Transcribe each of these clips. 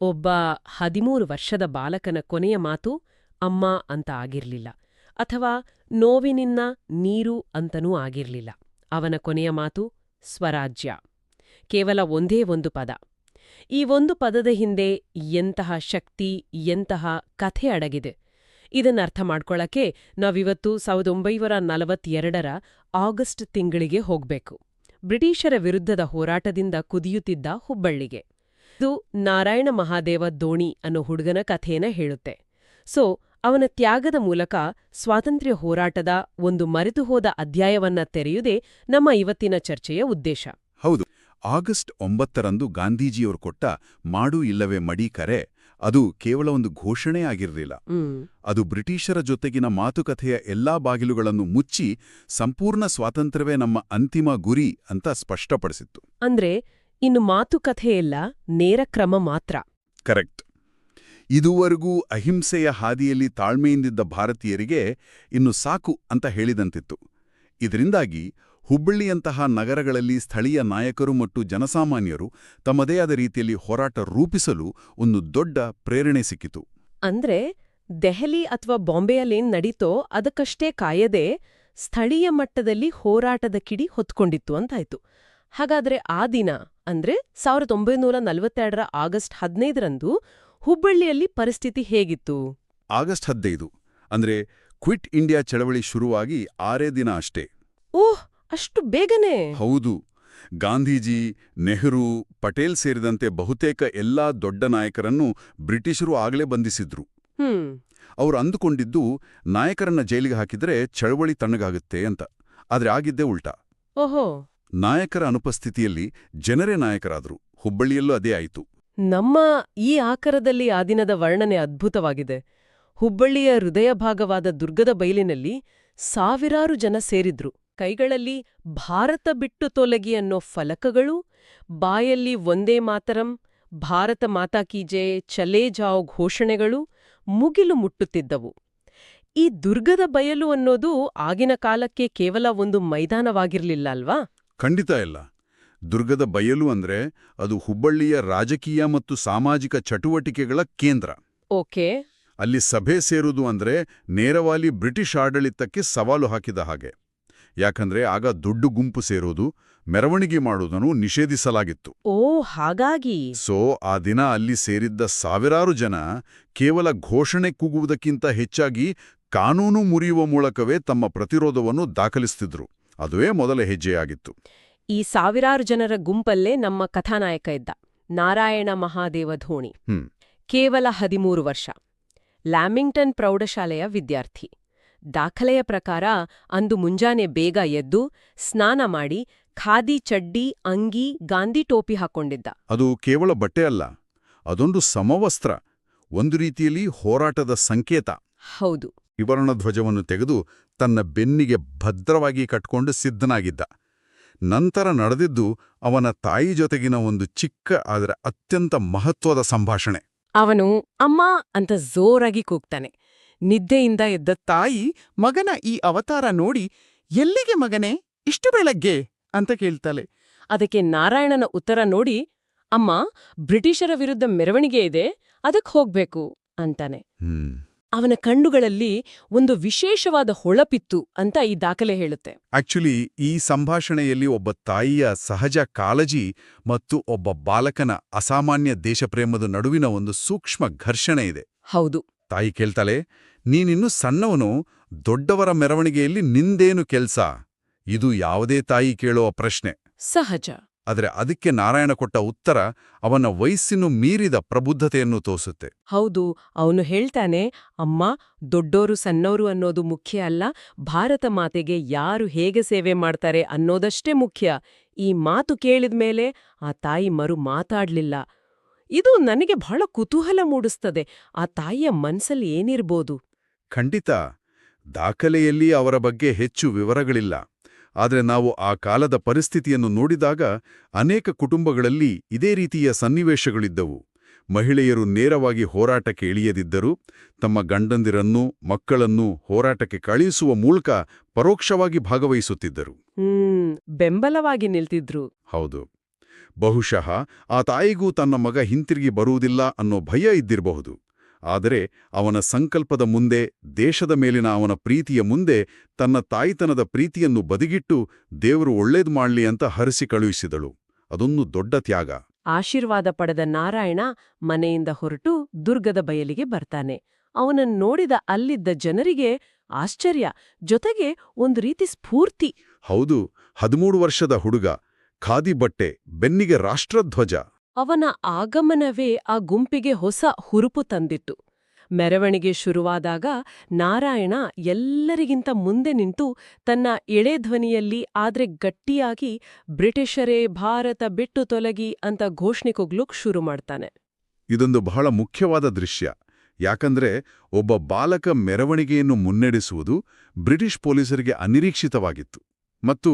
ಒಬ್ಬ ಹದಿಮೂರು ವರ್ಷದ ಬಾಲಕನ ಕೊನೆಯ ಮಾತು, ಅಮ್ಮ ಅಂತ ಆಗಿರ್ಲಿಲ್ಲ. ಅಥವಾ ನೋವಿನಿನ್ನ ನೀರು ಅಂತನೂ ಆಗಿರ್ಲಿಲ್ಲ. ಅವನ ಕೊನೆಯ ಮಾತು, ಸ್ವರಾಜ್ಯ ಕೇವಲ ಒಂದೇ ಒಂದು ಪದ. ಈ ಒಂದು ಪದದ ಹಿಂದೆ ಎಂತಹ ಶಕ್ತಿ, ಎಂತಹ ಕಥೆ ಅಡಗಿದೆ. ಇದನ್ನರ್ಥ ಮಾಡ್ಕೊಳ್ಳಕ್ಕೆ ನಾವಿವತ್ತು ಸಾವಿರದ ಒಂಬೈನೂರ ನಲವತ್ತೆರಡರ ಆಗಸ್ಟ್ ತಿಂಗಳಿಗೆ ಹೋಗ್ಬೇಕು. ಬ್ರಿಟಿಷರ ವಿರುದ್ಧದ ಹೋರಾಟದಿಂದ ಕುದಿಯುತ್ತಿದ್ದ ಹುಬ್ಬಳ್ಳಿಗೆ. ಇದು ನಾರಾಯಣ ಮಹಾದೇವ ದೋಣಿ ಅನ್ನೋ ಹುಡುಗನ ಕಥೆನ ಹೇಳುತ್ತೆ. ಸೊ ಅವನ ತ್ಯಾಗದ ಮೂಲಕ ಸ್ವಾತಂತ್ರ್ಯ ಹೋರಾಟದ ಒಂದು ಮರೆತುಹೋದ ಅಧ್ಯಾಯವನ್ನ ತೆರೆಯುವುದೇ ನಮ್ಮ ಇವತ್ತಿನ ಚರ್ಚೆಯ ಉದ್ದೇಶ. ಹೌದು. ಆಗಸ್ಟ್ ಒಂಬತ್ತರಂದು ಗಾಂಧೀಜಿಯವರು ಕೊಟ್ಟ ಮಾಡು ಇಲ್ಲವೇ ಮಡಿ ಕರೆ ಅದು ಕೇವಲ ಒಂದು ಘೋಷಣೆ ಆಗಿರಲಿಲ್ಲ. ಅದು ಬ್ರಿಟಿಷರ ಜೊತೆಗಿನ ಮಾತುಕತೆಯ ಎಲ್ಲಾ ಬಾಗಿಲುಗಳನ್ನು ಮುಚ್ಚಿ ಸಂಪೂರ್ಣ ಸ್ವಾತಂತ್ರ್ಯವೇ ನಮ್ಮ ಅಂತಿಮ ಗುರಿ ಅಂತ ಸ್ಪಷ್ಟಪಡಿಸಿತ್ತು. ಅಂದ್ರೆ ಇನ್ನು ಮಾತುಕಥೆಯೆಲ್ಲ ನೇರ ಕ್ರಮ ಮಾತ್ರ. ಕರೆಕ್ಟ್. ಇದುವರೆಗೂ ಅಹಿಂಸೆಯ ಹಾದಿಯಲ್ಲಿ ತಾಳ್ಮೆಯಿಂದಿದ್ದ ಭಾರತೀಯರಿಗೆ ಇನ್ನು ಸಾಕು ಅಂತ ಹೇಳಿದಂತಿತ್ತು. ಇದರಿಂದಾಗಿ ಹುಬ್ಬಳ್ಳಿಯಂತಹ ನಗರಗಳಲ್ಲಿ ಸ್ಥಳೀಯ ನಾಯಕರು ಮತ್ತು ಜನಸಾಮಾನ್ಯರು ತಮ್ಮದೇ ಆದ ರೀತಿಯಲ್ಲಿ ಹೋರಾಟ ರೂಪಿಸಲು ಒಂದು ದೊಡ್ಡ ಪ್ರೇರಣೆ ಸಿಕ್ಕಿತು. ಅಂದ್ರೆ ದೆಹಲಿ ಅಥವಾ ಬಾಂಬೆಯಲ್ಲೇನ್ ನಡೀತೋ ಅದಕ್ಕಷ್ಟೇ ಕಾಯದೆ ಸ್ಥಳೀಯ ಮಟ್ಟದಲ್ಲಿ ಹೋರಾಟದ ಕಿಡಿ ಹೊತ್ಕೊಂಡಿತ್ತು ಅಂತಾಯ್ತು. ಹಾಗಾದ್ರೆ ಆ ದಿನ ಅಂದ್ರೆ ಸಾವಿರದ ಒಂಬೈನೂರ ನಲವತ್ತೆರಡರ ಆಗಸ್ಟ್ ಹದಿನೈದರಂದು ಹುಬ್ಬಳ್ಳಿಯಲ್ಲಿ ಪರಿಸ್ಥಿತಿ ಹೇಗಿತ್ತು? ಆಗಸ್ಟ್ ಹದಿನೈದು ಅಂದ್ರೆ ಕ್ವಿಟ್ ಇಂಡಿಯಾ ಚಳವಳಿ ಶುರುವಾಗಿ ಆರೇ ದಿನ ಅಷ್ಟೇ. ಓಹ್ ಅಷ್ಟು ಬೇಗನೆ? ಹೌದು ಗಾಂಧೀಜಿ ನೆಹರು ಪಟೇಲ್ ಸೇರಿದಂತೆ ಬಹುತೇಕ ಎಲ್ಲಾ ದೊಡ್ಡ ನಾಯಕರನ್ನು ಬ್ರಿಟಿಷರು ಆಗಲೇ ಬಂಧಿಸಿದ್ರು. ಹ್ಮ್. ಅವರು ಅಂದುಕೊಂಡಿದ್ದು ನಾಯಕರನ್ನ ಜೈಲಿಗೆ ಹಾಕಿದ್ರೆ ಚಳವಳಿ ತಣ್ಣಗಾಗುತ್ತೆ ಅಂತ. ಆದ್ರೆ ಆಗಿದ್ದೇ ಉಲ್ಟಾ. ಓಹೋ. ನಾಯಕರ ಅನುಪಸ್ಥಿತಿಯಲ್ಲಿ ಜನರೇ ನಾಯಕರಾದರು. ಹುಬ್ಬಳ್ಳಿಯಲ್ಲೂ ಅದೇ ಆಯಿತು. ನಮ್ಮ ಈ ಆಕರದಲ್ಲಿ ಆ ದಿನದ ವರ್ಣನೆ ಅದ್ಭುತವಾಗಿದೆ. ಹುಬ್ಬಳ್ಳಿಯ ಹೃದಯ ಭಾಗವಾದ ದುರ್ಗದ ಬೈಲಿನಲ್ಲಿ ಸಾವಿರಾರು ಜನ ಸೇರಿದ್ರು. ಕೈಗಳಲ್ಲಿ ಭಾರತ ಬಿಟ್ಟು ತೊಲಗಿ ಅನ್ನೋ ಫಲಕಗಳು, ಬಾಯಲ್ಲಿ ಒಂದೇ ಮಾತರಂ ಭಾರತ ಮಾತಾ ಕೀಜೆ ಚಲೇ ಜಾವ್ ಘೋಷಣೆಗಳು ಮುಗಿಲು ಮುಟ್ಟುತ್ತಿದ್ದವು. ಈ ದುರ್ಗದ ಬಯಲು ಅನ್ನೋದು ಆಗಿನ ಕಾಲಕ್ಕೆ ಕೇವಲ ಒಂದು ಮೈದಾನವಾಗಿರಲಿಲ್ಲ ಅಲ್ವಾ? ಖಂಡಿತ ಇಲ್ಲ. ದುರ್ಗದ ಬಯಲು ಅಂದ್ರೆ ಅದು ಹುಬ್ಬಳ್ಳಿಯ ರಾಜಕೀಯ ಮತ್ತು ಸಾಮಾಜಿಕ ಚಟುವಟಿಕೆಗಳ ಕೇಂದ್ರ. ಓಕೆ. ಅಲ್ಲಿ ಸಭೆ ಸೇರುವುದು ಅಂದ್ರೆ ನೇರವಾಗಿ ಬ್ರಿಟಿಷ್ ಆಡಳಿತಕ್ಕೆ ಸವಾಲು ಹಾಕಿದ ಹಾಗೆ. ಯಾಕಂದ್ರೆ ಆಗ ದೊಡ್ಡ ಗುಂಪು ಸೇರೋದು ಮೆರವಣಿಗೆ ಮಾಡುವುದನ್ನು ನಿಷೇಧಿಸಲಾಗಿತ್ತು. ಓ ಹಾಗಾಗಿ. ಸೊ ಆ ದಿನ ಅಲ್ಲಿ ಸೇರಿದ್ದ ಸಾವಿರಾರು ಜನ ಕೇವಲ ಘೋಷಣೆ ಕೂಗುವುದಕ್ಕಿಂತ ಹೆಚ್ಚಾಗಿ ಕಾನೂನು ಮುರಿಯುವ ಮೂಲಕವೇ ತಮ್ಮ ಪ್ರತಿರೋಧವನ್ನು ದಾಖಲಿಸುತ್ತಿದ್ರು ಅದುವೇ ಮೊದಲ ಹೆಜ್ಜೆಯಾಗಿತ್ತು. ಈ ಸಾವಿರಾರು ಜನರ ಗುಂಪಲ್ಲೇ ನಮ್ಮ ಕಥಾನಾಯಕ ಇದ್ದ ನಾರಾಯಣ ಮಹಾದೇವ ಧೋಣಿ. ಕೇವಲ ಹದಿಮೂರು ವರ್ಷ. ಲ್ಯಾಮಿಂಗ್ಟನ್ ಪ್ರೌಢಶಾಲೆಯ ವಿದ್ಯಾರ್ಥಿ. ದಾಖಲೆಯ ಪ್ರಕಾರ ಅಂದು ಮುಂಜಾನೆ ಬೇಗ ಎದ್ದು ಸ್ನಾನ ಮಾಡಿ ಖಾದಿ ಚಡ್ಡಿ ಅಂಗಿ ಗಾಂಧಿ ಟೋಪಿ ಹಾಕೊಂಡಿದ್ದ. ಅದು ಕೇವಲ ಬಟ್ಟೆ ಅಲ್ಲ ಅದೊಂದು ಸಮವಸ್ತ್ರ ಒಂದು ರೀತಿಯಲ್ಲಿ ಹೋರಾಟದ ಸಂಕೇತ. ಹೌದು. ವಿವರಣ ಧ್ವಜವನ್ನು ತೆಗೆದು ತನ್ನ ಬೆನ್ನಿಗೆ ಭದ್ರವಾಗಿ ಕಟ್ಕೊಂಡು ಸಿದ್ಧನಾಗಿದ್ದ. ನಂತರ ನಡೆದಿದ್ದು ಅವನ ತಾಯಿ ಜೊತೆಗಿನ ಒಂದು ಚಿಕ್ಕ ಆದರೆ ಅತ್ಯಂತ ಮಹತ್ವದ ಸಂಭಾಷಣೆ. ಅವನು ಅಮ್ಮ ಅಂತ ಜೋರಾಗಿ ಕೂಗ್ತಾನೆ. ನಿದ್ದೆಯಿಂದ ಎದ್ದ ತಾಯಿ ಮಗನ ಈ ಅವತಾರ ನೋಡಿ ಎಲ್ಲಿಗೆ ಮಗನೇ? ಇಷ್ಟು ಬೆಳಗ್ಗೆ? ಅಂತ ಕೇಳ್ತಾಳೆ. ಅದಕ್ಕೆ ನಾರಾಯಣನ ಉತ್ತರ ನೋಡಿ ಅಮ್ಮ ಬ್ರಿಟಿಷರ ವಿರುದ್ಧ ಮೆರವಣಿಗೆ ಇದೆ ಅದಕ್ಕೆ ಹೋಗ್ಬೇಕು ಅಂತಾನೆ. ಅವನ ಕಣ್ಣುಗಳಲ್ಲಿ ಒಂದು ವಿಶೇಷವಾದ ಹೊಳಪಿತ್ತು ಅಂತ ಈ ದಾಖಲೆ ಹೇಳುತ್ತೆ. ಆಕ್ಚುಲಿ ಈ ಸಂಭಾಷಣೆಯಲ್ಲಿ ಒಬ್ಬ ತಾಯಿಯ ಸಹಜ ಕಾಳಜಿ ಮತ್ತು ಒಬ್ಬ ಬಾಲಕನ ಅಸಾಮಾನ್ಯ ದೇಶಪ್ರೇಮದ ನಡುವಿನ ಒಂದು ಸೂಕ್ಷ್ಮ ಘರ್ಷಣೆ ಇದೆ. ಹೌದು. ತಾಯಿ ಕೇಳ್ತಾಳೆ ನೀನಿನ್ನು ಸಣ್ಣವನು ದೊಡ್ಡವರ ಮೆರವಣಿಗೆಯಲ್ಲಿ ನಿಂದೇನು ಕೆಲ್ಸ? ಇದು ಯಾವುದೇ ತಾಯಿ ಕೇಳುವ ಪ್ರಶ್ನೆ. ಸಹಜ. ಆದರೆ ಅದಕ್ಕೆ ನಾರಾಯಣ ಕೊಟ್ಟ ಉತ್ತರ ಅವನ ವಯಸ್ಸಿನ ಮೀರಿದ ಪ್ರಬುದ್ಧತೆಯನ್ನು ತೋರಿಸುತ್ತೆ. ಹೌದು ಅವನು ಹೇಳ್ತಾನೆ ಅಮ್ಮ ದೊಡ್ಡೋರು ಸಣ್ಣೋರು ಅನ್ನೋದು ಮುಖ್ಯ ಅಲ್ಲ ಭಾರತ ಮಾತೆಗೆ ಯಾರು ಹೇಗೆ ಸೇವೆ ಮಾಡ್ತಾರೆ ಅನ್ನೋದಷ್ಟೇ ಮುಖ್ಯ. ಈ ಮಾತು ಕೇಳಿದ ಮೇಲೆ ಆ ತಾಯಿ ಮರು ಮಾತಾಡ್ಲಿಲ್ಲ. ಇದು ನನಗೆ ಬಹಳ ಕುತೂಹಲ ಮೂಡಿಸ್ತದೆ. ಆ ತಾಯಿಯ ಮನ್ಸಲ್ಲಿ ಏನಿರ್ಬೋದು? ಖಂಡಿತ ದಾಖಲೆಯಲ್ಲಿ ಅವರ ಬಗ್ಗೆ ಹೆಚ್ಚು ವಿವರಗಳಿಲ್ಲ. ಆದರೆ ನಾವು ಆ ಕಾಲದ ಪರಿಸ್ಥಿತಿಯನ್ನು ನೋಡಿದಾಗ ಅನೇಕ ಕುಟುಂಬಗಳಲ್ಲಿ ಇದೇ ರೀತಿಯ ಸನ್ನಿವೇಶಗಳಿದ್ದವು. ಮಹಿಳೆಯರು ನೇರವಾಗಿ ಹೋರಾಟಕ್ಕೆ ಇಳಿಯದಿದ್ದರು ತಮ್ಮ ಗಂಡಂದಿರನ್ನು ಮಕ್ಕಳನ್ನು ಹೋರಾಟಕ್ಕೆ ಕಳುಹಿಸುವ ಮೂಲಕ ಪರೋಕ್ಷವಾಗಿ ಭಾಗವಹಿಸುತ್ತಿದ್ದರು. ಬೆಂಬಲವಾಗಿ ನಿಲ್ತಿದ್ರು. ಹೌದು. ಬಹುಶಃ ಆ ತಾಯಿಗೂ ತನ್ನ ಮಗ ಹಿಂತಿರುಗಿ ಬರುವುದಿಲ್ಲ ಅನ್ನೋ ಭಯ ಇದ್ದಿರಬಹುದು. ಆದರೆ ಅವನ ಸಂಕಲ್ಪದ ಮುಂದೆ ದೇಶದ ಮೇಲಿನ ಅವನ ಪ್ರೀತಿಯ ಮುಂದೆ ತನ್ನ ತಾಯಿತನದ ಪ್ರೀತಿಯನ್ನು ಬದಿಗಿಟ್ಟು ದೇವರು ಒಳ್ಳೇದು ಮಾಡಲಿ ಅಂತ ಹರಿಸಿ ಕಳುಹಿಸಿದಳು. ಅದೊಂದು ದೊಡ್ಡ ತ್ಯಾಗ. ಆಶೀರ್ವಾದ ಪಡೆದ ನಾರಾಯಣ ಮನೆಯಿಂದ ಹೊರಟು ದುರ್ಗದ ಬಯಲಿಗೆ ಬರ್ತಾನೆ. ಅವನನ್ನು ನೋಡಿದ ಅಲ್ಲಿದ್ದ ಜನರಿಗೆ ಆಶ್ಚರ್ಯ ಜೊತೆಗೆ ಒಂದು ರೀತಿ ಸ್ಫೂರ್ತಿ. ಹೌದು ಹದಿಮೂರು ವರ್ಷದ ಹುಡುಗ ಖಾದಿ ಬಟ್ಟೆ ಬೆನ್ನಿಗೆ ರಾಷ್ಟ್ರಧ್ವಜ. ಅವನ ಆಗಮನವೇ ಆ ಗುಂಪಿಗೆ ಹೊಸ ಹುರುಪು ತಂದಿತ್ತು. ಮೆರವಣಿಗೆ ಶುರುವಾದಾಗ ನಾರಾಯಣ ಎಲ್ಲರಿಗಿಂತ ಮುಂದೆ ನಿಂತು ತನ್ನ ಎಳೆ ಧ್ವನಿಯಲ್ಲಿ ಆದ್ರೆ ಗಟ್ಟಿಯಾಗಿ ಬ್ರಿಟಿಷರೇ ಭಾರತ ಬಿಟ್ಟು ತೊಲಗಿ ಅಂತ ಘೋಷಣೆ ಕೂಗ್ಲುಕ್ ಶುರು ಮಾಡ್ತಾನೆ. ಇದೊಂದು ಬಹಳ ಮುಖ್ಯವಾದ ದೃಶ್ಯ. ಯಾಕಂದ್ರೆ ಒಬ್ಬ ಬಾಲಕ ಮೆರವಣಿಗೆಯನ್ನು ಮುನ್ನಡೆಸುವುದು ಬ್ರಿಟಿಷ್ ಪೊಲೀಸರಿಗೆ ಅನಿರೀಕ್ಷಿತವಾಗಿತ್ತು. ಮತ್ತು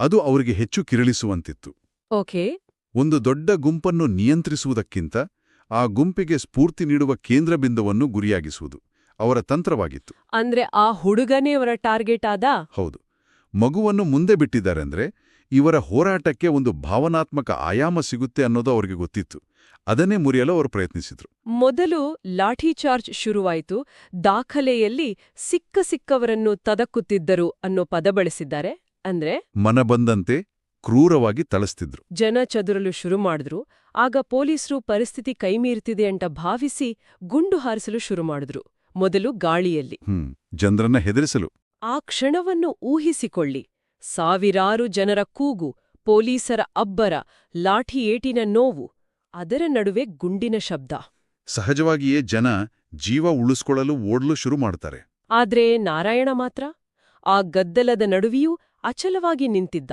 ಅದು ಅವರಿಗೆ ಹೆಚ್ಚು ಕಿರಳಿಸುವಂತಿತ್ತು. ಓಕೆ. ಒಂದು ದೊಡ್ಡ ಗುಂಪನ್ನು ನಿಯಂತ್ರಿಸುವುದಕ್ಕಿಂತ ಆ ಗುಂಪಿಗೆ ಸ್ಫೂರ್ತಿ ನೀಡುವ ಕೇಂದ್ರಬಿಂದುವನ್ನು ಗುರಿಯಾಗಿಸುವುದು ಅವರ ತಂತ್ರವಾಗಿತ್ತು. ಅಂದ್ರೆ ಆ ಹುಡುಗನೇ ಅವರ ಟಾರ್ಗೆಟ್ ಆದ? ಹೌದು. ಮಗುವನ್ನು ಮುಂದೆ ಬಿಟ್ಟಿದ್ದಾರೆಂದ್ರೆ ಇವರ ಹೋರಾಟಕ್ಕೆ ಒಂದು ಭಾವನಾತ್ಮಕ ಆಯಾಮ ಸಿಗುತ್ತೆ ಅನ್ನೋದು ಅವರಿಗೆ ಗೊತ್ತಿತ್ತು. ಅದನ್ನೇ ಮುರಿಯಲು ಅವರು ಪ್ರಯತ್ನಿಸಿದ್ರು. ಮೊದಲು ಲಾಠಿ ಚಾರ್ಜ್ ಶುರುವಾಯಿತು. ದಾಖಲೆಯಲ್ಲಿ ಸಿಕ್ಕ ಸಿಕ್ಕವರನ್ನು ತದಕ್ಕುತ್ತಿದ್ದರು ಅನ್ನೋ ಪದ ಬಳಸಿದ್ದಾರೆ. ಅಂದ್ರೆ? ಮನಬಂದಂತೆ ಕ್ರೂರವಾಗಿ ತಳಿಸ್ತಿದ್ರು. ಜನ ಚದುರಲು ಶುರು ಮಾಡಿದ್ರು. ಆಗ ಪೊಲೀಸರು ಪರಿಸ್ಥಿತಿ ಕೈಮೀರ್ತಿದೆ ಅಂತ ಭಾವಿಸಿ ಗುಂಡು ಹಾರಿಸಲು ಶುರು ಮಾಡಿದ್ರು. ಮೊದಲು ಗಾಳಿಯಲ್ಲಿ. ಹ್ಮ್ ಜನರನ್ನ ಹೆದರಿಸಲು. ಆ ಕ್ಷಣವನ್ನು ಊಹಿಸಿಕೊಳ್ಳಿ. ಸಾವಿರಾರು ಜನರ ಕೂಗು ಪೊಲೀಸರ ಅಬ್ಬರ ಲಾಠಿ ಏಟಿನ ನೋವು ಅದರ ನಡುವೆ ಗುಂಡಿನ ಶಬ್ದ. ಸಹಜವಾಗಿಯೇ ಜನ ಜೀವ ಉಳಿಸ್ಕೊಳ್ಳಲು ಓಡಲು ಶುರು ಮಾಡ್ತಾರೆ. ಆದ್ರೆ ನಾರಾಯಣ ಮಾತ್ರ? ಆ ಗದ್ದಲದ ನಡುವೆಯೂ ಅಚಲವಾಗಿ ನಿಂತಿದ್ದ.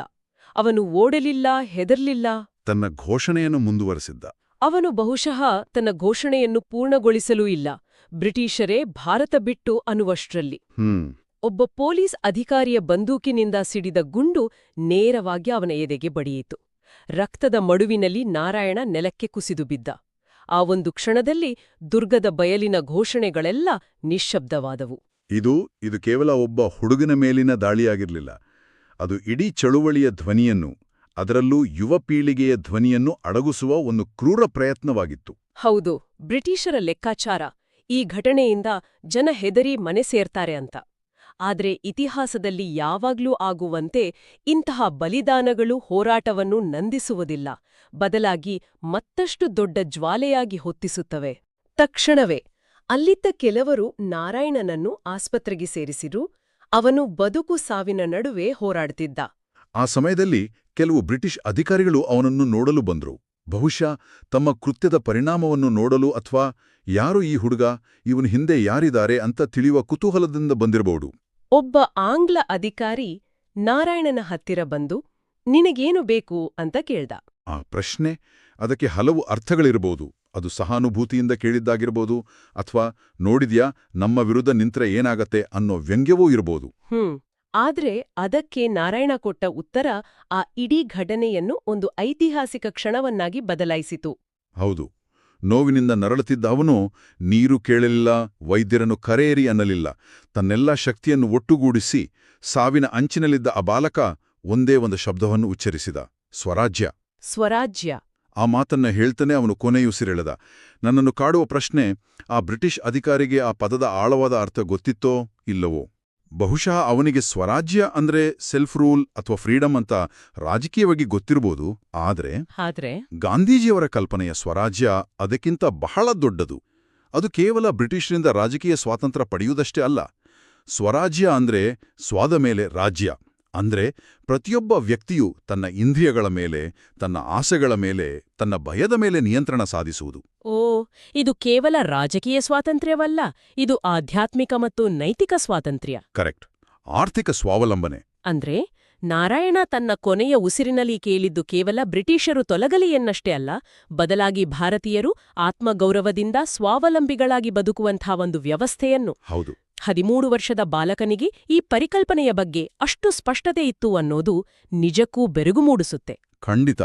ಅವನು ಓಡಲಿಲ್ಲ ಹೆದರ್ಲಿಲ್ಲ. ತನ್ನ ಘೋಷಣೆಯನ್ನು ಮುಂದುವರೆಸಿದ್ದ. ಅವನು ಬಹುಶಃ ತನ್ನ ಘೋಷಣೆಯನ್ನು ಪೂರ್ಣಗೊಳಿಸಲೂ ಇಲ್ಲ. ಬ್ರಿಟಿಷರೇ ಭಾರತ ಬಿಟ್ಟು ಅನ್ನುವಷ್ಟ್ರಲ್ಲಿ. ಹ್ಮ್. ಒಬ್ಬ ಪೊಲೀಸ್ ಅಧಿಕಾರಿಯ ಬಂದೂಕಿನಿಂದ ಸಿಡಿದ ಗುಂಡು ನೇರವಾಗಿ ಅವನ ಎದೆಗೆ ಬಡಿಯಿತು. ರಕ್ತದ ಮಡುವಿನಲ್ಲಿ ನಾರಾಯಣ ನೆಲಕ್ಕೆ ಕುಸಿದು ಬಿದ್ದ. ಆ ಒಂದು ಕ್ಷಣದಲ್ಲಿ ದುರ್ಗದ ಬಯಲಿನ ಘೋಷಣೆಗಳೆಲ್ಲ ನಿಶ್ಶಬ್ದವಾದವು. ಇದು ಇದು ಕೇವಲ ಒಬ್ಬ ಹುಡುಗನ ಮೇಲಿನ ದಾಳಿಯಾಗಿರಲಿಲ್ಲ. ಅದು ಇಡೀ ಚಳುವಳಿಯ ಧ್ವನಿಯನ್ನು, ಅದರಲ್ಲೂ ಯುವ ಪೀಳಿಗೆಯ ಧ್ವನಿಯನ್ನು ಅಡಗಿಸುವ ಒಂದು ಕ್ರೂರ ಪ್ರಯತ್ನವಾಗಿತ್ತು. ಹೌದು, ಬ್ರಿಟಿಷರ ಲೆಕ್ಕಾಚಾರ ಈ ಘಟನೆಯಿಂದ ಜನ ಹೆದರಿ ಮನೆ ಸೇರ್ತಾರೆ ಅಂತ. ಆದರೆ ಇತಿಹಾಸದಲ್ಲಿ ಯಾವಾಗ್ಲೂ ಆಗುವಂತೆ ಇಂತಹ ಬಲಿದಾನಗಳು ಹೋರಾಟವನ್ನು ನಂದಿಸುವುದಿಲ್ಲ. ಬದಲಾಗಿ ಮತ್ತಷ್ಟು ದೊಡ್ಡ ಜ್ವಾಲೆಯಾಗಿ ಹೊತ್ತಿಸುತ್ತವೆ. ತಕ್ಷಣವೇ ಅಲ್ಲಿದ್ದ ಕೆಲವರು ನಾರಾಯಣನನ್ನು ಆಸ್ಪತ್ರೆಗೆ ಸೇರಿಸಿರು ಅವನು ಬದುಕು ಸಾವಿನ ನಡುವೆ ಹೋರಾಡ್ತಿದ್ದ. ಆ ಸಮಯದಲ್ಲಿ ಕೆಲವು ಬ್ರಿಟಿಷ್ ಅಧಿಕಾರಿಗಳು ಅವನನ್ನು ನೋಡಲು ಬಂದ್ರು. ಬಹುಶಃ ತಮ್ಮ ಕೃತ್ಯದ ಪರಿಣಾಮವನ್ನು ನೋಡಲು ಅಥವಾ ಯಾರು ಈ ಹುಡುಗ ಇವನ ಹಿಂದೆ ಯಾರಿದ್ದಾರೆ ಅಂತ ತಿಳಿಯುವ ಕುತೂಹಲದಿಂದ ಬಂದಿರಬಹುದು. ಒಬ್ಬ ಆಂಗ್ಲ ಅಧಿಕಾರಿ ನಾರಾಯಣನ ಹತ್ತಿರ ಬಂದು ನಿನಗೇನು ಬೇಕು? ಅಂತ ಕೇಳ್ದ. ಆ ಪ್ರಶ್ನೆ ಅದಕ್ಕೆ ಹಲವು ಅರ್ಥಗಳಿರಬಹುದು. ಅದು ಸಹಾನುಭೂತಿಯಿಂದ ಕೇಳಿದ್ದಾಗಿರ್ಬೋದು ಅಥವಾ ನೋಡಿದ್ಯಾ ನಮ್ಮ ವಿರುದ್ಧ ನಿಂತ್ರೆ ಏನಾಗತ್ತೆ ಅನ್ನೋ ವ್ಯಂಗ್ಯವೂ ಇರಬಹುದು ಹ್ಮ್ ಆದ್ರೆ ಅದಕ್ಕೆ ನಾರಾಯಣ ಕೊಟ್ಟ ಉತ್ತರ ಆ ಇಡೀ ಘಟನೆಯನ್ನು ಒಂದು ಐತಿಹಾಸಿಕ ಕ್ಷಣವನ್ನಾಗಿ ಬದಲಾಯಿಸಿತು. ಹೌದು ನೋವಿನಿಂದ ನರಳುತ್ತಿದ್ದ ಅವನು ನೀರು ಕೇಳಲಿಲ್ಲ ವೈದ್ಯರನ್ನು ಕರೆಯರಿ ಅನ್ನಲಿಲ್ಲ ತನ್ನೆಲ್ಲ ಶಕ್ತಿಯನ್ನು ಒಟ್ಟುಗೂಡಿಸಿ ಸಾವಿನ ಅಂಚಿನಲ್ಲಿದ್ದ ಆ ಬಾಲಕ ಒಂದೇ ಒಂದು ಶಬ್ದವನ್ನು ಉಚ್ಚರಿಸಿದ ಸ್ವರಾಜ್ಯ. ಸ್ವರಾಜ್ಯ. ಆ ಮಾತನ್ನ ಹೇಳ್ತಾನೆ ಅವನು ಕೊನೆಯುಸಿರೆಳೆದ ನನ್ನನ್ನು ಕಾಡುವ ಪ್ರಶ್ನೆ ಆ ಬ್ರಿಟಿಷ್ ಅಧಿಕಾರಿಗೆ ಆ ಪದದ ಆಳವಾದ ಅರ್ಥ ಗೊತ್ತಿತ್ತೋ ಇಲ್ಲವೋ? ಬಹುಶಃ ಅವನಿಗೆ ಸ್ವರಾಜ್ಯ ಅಂದ್ರೆ ಸೆಲ್ಫ್ ರೂಲ್ ಅಥವಾ ಫ್ರೀಡಮ್ ಅಂತ ರಾಜಕೀಯವಾಗಿ ಗೊತ್ತಿರಬಹುದು ಆದ್ರೆ ಆದ್ರೆ ಗಾಂಧೀಜಿಯವರ ಕಲ್ಪನೆಯ ಸ್ವರಾಜ್ಯ ಅದಕ್ಕಿಂತ ಬಹಳ ದೊಡ್ಡದು. ಅದು ಕೇವಲ ಬ್ರಿಟಿಷರಿಂದ ರಾಜಕೀಯ ಸ್ವಾತಂತ್ರ್ಯ ಪಡೆಯುವುದಷ್ಟೇ ಅಲ್ಲ. ಸ್ವರಾಜ್ಯ ಅಂದ್ರೆ ಸ್ವಾದ ಮೇಲೆ ರಾಜ್ಯ. ಅಂದ್ರೆ ಪ್ರತಿಯೊಬ್ಬ ವ್ಯಕ್ತಿಯು ತನ್ನ ಇಂದ್ರಿಯಗಳ ಮೇಲೆ ತನ್ನ ಆಸೆಗಳ ಮೇಲೆ ತನ್ನ ಭಯದ ಮೇಲೆ ನಿಯಂತ್ರಣ ಸಾಧಿಸುವುದು. ಓ ಇದು ಕೇವಲ ರಾಜಕೀಯ ಸ್ವಾತಂತ್ರ್ಯವಲ್ಲ ಇದು ಆಧ್ಯಾತ್ಮಿಕ ಮತ್ತು ನೈತಿಕ ಸ್ವಾತಂತ್ರ್ಯ. ಕರೆಕ್ಟ್. ಆರ್ಥಿಕ ಸ್ವಾವಲಂಬನೆ. ಅಂದ್ರೆ ನಾರಾಯಣ ತನ್ನ ಕೊನೆಯ ಉಸಿರಿನಲ್ಲಿ ಕೇಳಿದ್ದು ಕೇವಲ ಬ್ರಿಟಿಷರು ತೊಲಗಲಿ ಎನ್ನಷ್ಟೇ ಅಲ್ಲ ಬದಲಾಗಿ ಭಾರತೀಯರು ಆತ್ಮಗೌರವದಿಂದ ಸ್ವಾವಲಂಬಿಗಳಾಗಿ ಬದುಕುವಂಥ ಒಂದು ವ್ಯವಸ್ಥೆಯನ್ನು. ಹೌದು. ಹದಿಮೂರು ವರ್ಷದ ಬಾಲಕನಿಗೆ ಈ ಪರಿಕಲ್ಪನೆಯ ಬಗ್ಗೆ ಅಷ್ಟು ಸ್ಪಷ್ಟತೆ ಇತ್ತು ಅನ್ನೋದು ನಿಜಕ್ಕೂ ಬೆರಗು ಮೂಡಿಸುತ್ತೆ. ಖಂಡಿತ.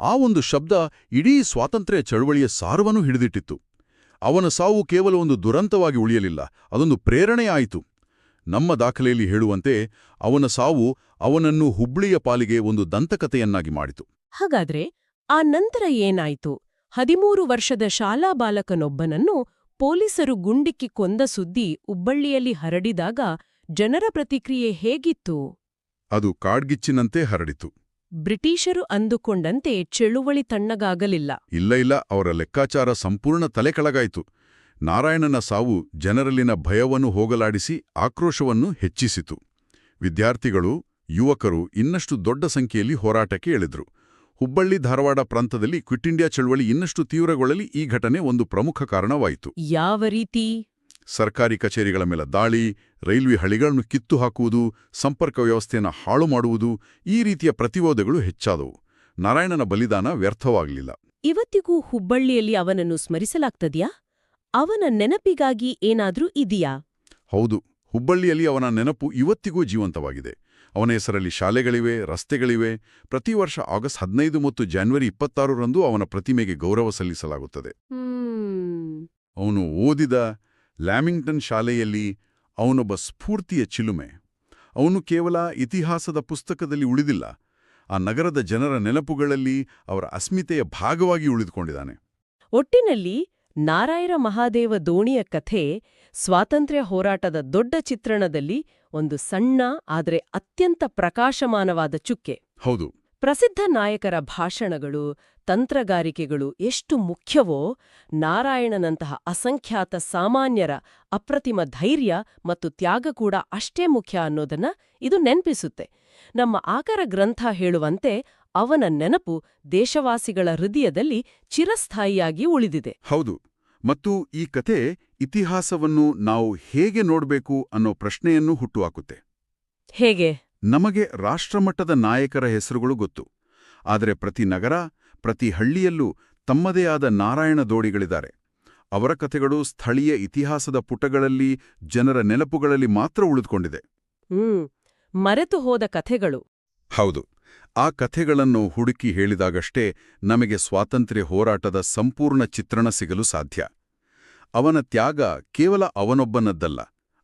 ಆ ಒಂದು ಶಬ್ದ ಇಡೀ ಸ್ವಾತಂತ್ರ್ಯ ಚಳುವಳಿಯ ಸಾರವನ್ನು ಹಿಡಿದಿಟ್ಟಿತ್ತು. ಅವನ ಸಾವು ಕೇವಲ ಒಂದು ದುರಂತವಾಗಿ ಉಳಿಯಲಿಲ್ಲ ಅದೊಂದು ಪ್ರೇರಣೆಯಾಯಿತು ನಮ್ಮ ದಾಖಲೆಯಲ್ಲಿ ಹೇಳುವಂತೆ ಅವನ ಸಾವು ಅವನನ್ನು ಹುಬ್ಳಿಯ ಪಾಲಿಗೆ ಒಂದು ದಂತಕತೆಯನ್ನಾಗಿ ಮಾಡಿತು. ಹಾಗಾದ್ರೆ ಆ ನಂತರ ಏನಾಯಿತು? ಹದಿಮೂರು ವರ್ಷದ ಶಾಲಾ ಬಾಲಕನೊಬ್ಬನನ್ನು ಪೊಲೀಸರು ಗುಂಡಿಕ್ಕಿ ಕೊಂದ ಸುದ್ದಿ ಹುಬ್ಬಳ್ಳಿಯಲ್ಲಿ ಹರಡಿದಾಗ ಜನರ ಪ್ರತಿಕ್ರಿಯೆ ಹೇಗಿತ್ತು? ಅದು ಕಾಡ್ಗಿಚ್ಚಿನಂತೆ ಹರಡಿತು. ಬ್ರಿಟಿಷರು ಅಂದುಕೊಂಡಂತೆ ಚಳುವಳಿ ತಣ್ಣಗಾಗಲಿಲ್ಲ. ಇಲ್ಲ ಇಲ್ಲ ಅವರ ಲೆಕ್ಕಾಚಾರ ಸಂಪೂರ್ಣ ತಲೆಕೆಳಗಾಯಿತು. ನಾರಾಯಣನ ಸಾವು ಜನರಲ್ಲಿನ ಭಯವನ್ನು ಹೋಗಲಾಡಿಸಿ ಆಕ್ರೋಶವನ್ನು ಹೆಚ್ಚಿಸಿತು. ವಿದ್ಯಾರ್ಥಿಗಳು ಯುವಕರು ಇನ್ನಷ್ಟು ದೊಡ್ಡ ಸಂಖ್ಯೆಯಲ್ಲಿ ಹೋರಾಟಕ್ಕೆ ಇಳಿದ್ರು. ಹುಬ್ಬಳ್ಳಿ ಧಾರವಾಡ ಪ್ರಾಂತದಲ್ಲಿ ಕ್ವಿಟ್ ಇಂಡಿಯಾ ಚಳವಳಿ ಇನ್ನಷ್ಟು ತೀವ್ರಗೊಳ್ಳಲಿ ಈ ಘಟನೆ ಒಂದು ಪ್ರಮುಖ ಕಾರಣವಾಯಿತು. ಯಾವ ರೀತಿ? ಸರ್ಕಾರಿ ಕಚೇರಿಗಳ ಮೇಲೆ ದಾಳಿ ರೈಲ್ವೆ ಹಳಿಗಳನ್ನು ಕಿತ್ತು ಹಾಕುವುದು ಸಂಪರ್ಕ ವ್ಯವಸ್ಥೆಯನ್ನು ಹಾಳು ಮಾಡುವುದು ಈ ರೀತಿಯ ಪ್ರತಿವಾದಗಳು ಹೆಚ್ಚಾದವು. ನಾರಾಯಣನ ಬಲಿದಾನ ವ್ಯರ್ಥವಾಗಲಿಲ್ಲ. ಇವತ್ತಿಗೂ ಹುಬ್ಬಳ್ಳಿಯಲ್ಲಿ ಅವನನ್ನು ಸ್ಮರಿಸಲಾಗ್ತದ್ಯಾ? ಅವನ ನೆನಪಿಗಾಗಿ ಏನಾದ್ರೂ ಇದೆಯಾ? ಹೌದು ಹುಬ್ಬಳ್ಳಿಯಲ್ಲಿ ಅವನ ನೆನಪು ಇವತ್ತಿಗೂ ಜೀವಂತವಾಗಿದೆ. ಅವನ ಹೆಸರಲ್ಲಿ ಶಾಲೆಗಳಿವೆ ರಸ್ತೆಗಳಿವೆ. ಪ್ರತಿ ವರ್ಷ ಆಗಸ್ಟ್ ಹದಿನೈದು ಮತ್ತು ಜಾನ್ವರಿ ಇಪ್ಪತ್ತಾರರಂದು ಅವನ ಪ್ರತಿಮೆಗೆ ಗೌರವ ಸಲ್ಲಿಸಲಾಗುತ್ತದೆ. ಅವನು ಓದಿದ ಲ್ಯಾಮಿಂಗ್ಟನ್ ಶಾಲೆಯಲ್ಲಿ ಅವನೊಬ್ಬ ಸ್ಫೂರ್ತಿಯ ಚಿಲುಮೆ. ಅವನು ಕೇವಲ ಇತಿಹಾಸದ ಪುಸ್ತಕದಲ್ಲಿ ಉಳಿದಿಲ್ಲ ಆ ನಗರದ ಜನರ ನೆನಪುಗಳಲ್ಲಿ ಅವರ ಅಸ್ಮಿತೆಯ ಭಾಗವಾಗಿ ಉಳಿದುಕೊಂಡಿದ್ದಾನೆ. ಒಟ್ಟಿನಲ್ಲಿ ನಾರಾಯಣ ಮಹಾದೇವ ದೋಣಿಯ ಕಥೆ ಸ್ವಾತಂತ್ರ್ಯ ಹೋರಾಟದ ದೊಡ್ಡ ಚಿತ್ರಣದಲ್ಲಿ ಒಂದು ಸಣ್ಣ ಆದರೆ ಅತ್ಯಂತ ಪ್ರಕಾಶಮಾನವಾದ ಚುಕ್ಕೆ. ಹೌದು. ಪ್ರಸಿದ್ಧ ನಾಯಕರ ಭಾಷಣಗಳು ತಂತ್ರಗಾರಿಕೆಗಳು ಎಷ್ಟು ಮುಖ್ಯವೋ ನಾರಾಯಣನಂತಹ ಅಸಂಖ್ಯಾತ ಸಾಮಾನ್ಯರ ಅಪ್ರತಿಮ ಧೈರ್ಯ ಮತ್ತು ತ್ಯಾಗ ಕೂಡ ಅಷ್ಟೇ ಮುಖ್ಯ ಅನ್ನೋದನ್ನ ಇದು ನೆನ್ಪಿಸುತ್ತೆ. ನಮ್ಮ ಆಕರ ಗ್ರಂಥ ಹೇಳುವಂತೆ ಅವನ ನೆನಪು ದೇಶವಾಸಿಗಳ ಹೃದಯದಲ್ಲಿ ಚಿರಸ್ಥಾಯಿಯಾಗಿ ಉಳಿದಿದೆ. ಹೌದು. ಮತ್ತು ಈ ಕತೆ ಇತಿಹಾಸವನ್ನು ನಾವು ಹೇಗೆ ನೋಡಬೇಕು ಅನ್ನೋ ಪ್ರಶ್ನೆಯನ್ನು ಹುಟ್ಟುಹಾಕುತ್ತೆ. ಹೇಗೆ? ನಮಗೆ ರಾಷ್ಟ್ರಮಟ್ಟದ ನಾಯಕರ ಹೆಸರುಗಳು ಗೊತ್ತು. ಆದರೆ ಪ್ರತಿ ನಗರ ಪ್ರತಿ ಹಳ್ಳಿಯಲ್ಲೂ ತಮ್ಮದೇ ಆದ ನಾರಾಯಣ ದೋಡಿಗಳಿದ್ದಾರೆ ಅವರ ಕಥೆಗಳು ಸ್ಥಳೀಯ ಇತಿಹಾಸದ ಪುಟಗಳಲ್ಲಿ ಜನರ ನೆನಪುಗಳಲ್ಲಿ ಮಾತ್ರ ಉಳಿದುಕೊಂಡಿದೆ. ಮರೆತು ಹೋದ ಕಥೆಗಳು. ಹೌದು. ಆ ಕಥೆಗಳನ್ನು ಹುಡುಕಿ ಹೇಳಿದಾಗಷ್ಟೇ ನಮಗೆ ಸ್ವಾತಂತ್ರ್ಯ ಹೋರಾಟದ ಸಂಪೂರ್ಣ ಚಿತ್ರಣ ಸಿಗಲು ಸಾಧ್ಯ. ಅವನ ತ್ಯಾಗ ಕೇವಲ ಅವನೊಬ್ಬನದ್ದಲ್ಲ,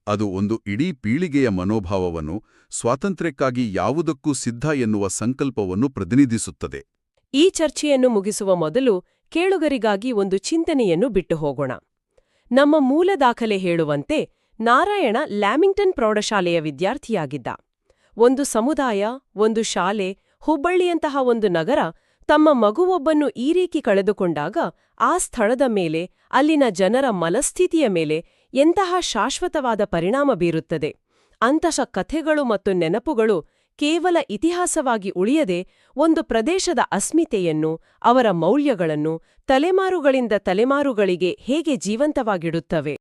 ಅದು ಒಂದು ಇಡೀ ಪೀಳಿಗೆಯ ಮನೋಭಾವವನ್ನು, ಸ್ವಾತಂತ್ರ್ಯಕ್ಕಾಗಿ ಯಾವುದಕ್ಕೂ ಸಿದ್ಧ ಎನ್ನುವ ಸಂಕಲ್ಪವನ್ನು ಪ್ರತಿನಿಧಿಸುತ್ತದೆ. ಈ ಚರ್ಚೆಯನ್ನು ಮುಗಿಸುವ ಮೊದಲು ಕೇಳುಗರಿಗಾಗಿ ಒಂದು ಚಿಂತನೆಯನ್ನು ಬಿಟ್ಟು ಹೋಗೋಣ. ನಮ್ಮ ಮೂಲ ದಾಖಲೆ ಹೇಳುವಂತೆ, ನಾರಾಯಣ ಲ್ಯಾಮಿಂಗ್ಟನ್ ಪ್ರೌಢಶಾಲೆಯ ವಿದ್ಯಾರ್ಥಿಯಾಗಿದ್ದ. ಒಂದು ಸಮುದಾಯ, ಒಂದು ಶಾಲೆ, ಹುಬ್ಬಳ್ಳಿಯಂತಹ ಒಂದು ನಗರ ತಮ್ಮ ಮಗುವೊಬ್ಬನ್ನು ಈ ರೀತಿ ಕಳೆದುಕೊಂಡಾಗ ಆ ಸ್ಥಳದ ಮೇಲೆ, ಅಲ್ಲಿನ ಜನರ ಮಲಸ್ಥಿತಿಯ ಮೇಲೆ ಎಂತಹ ಶಾಶ್ವತವಾದ ಪರಿಣಾಮ ಬೀರುತ್ತದೆ. ಅಂತಹ ಕಥೆಗಳು ಮತ್ತು ನೆನಪುಗಳು ಕೇವಲ ಇತಿಹಾಸವಾಗಿ ಉಳಿಯದೆ ಒಂದು ಪ್ರದೇಶದ ಅಸ್ಮಿತೆಯನ್ನು, ಅವರ ಮೌಲ್ಯಗಳನ್ನು ತಲೆಮಾರುಗಳಿಂದ ತಲೆಮಾರುಗಳಿಗೆ ಹೇಗೆ ಜೀವಂತವಾಗಿಡುತ್ತವೆ?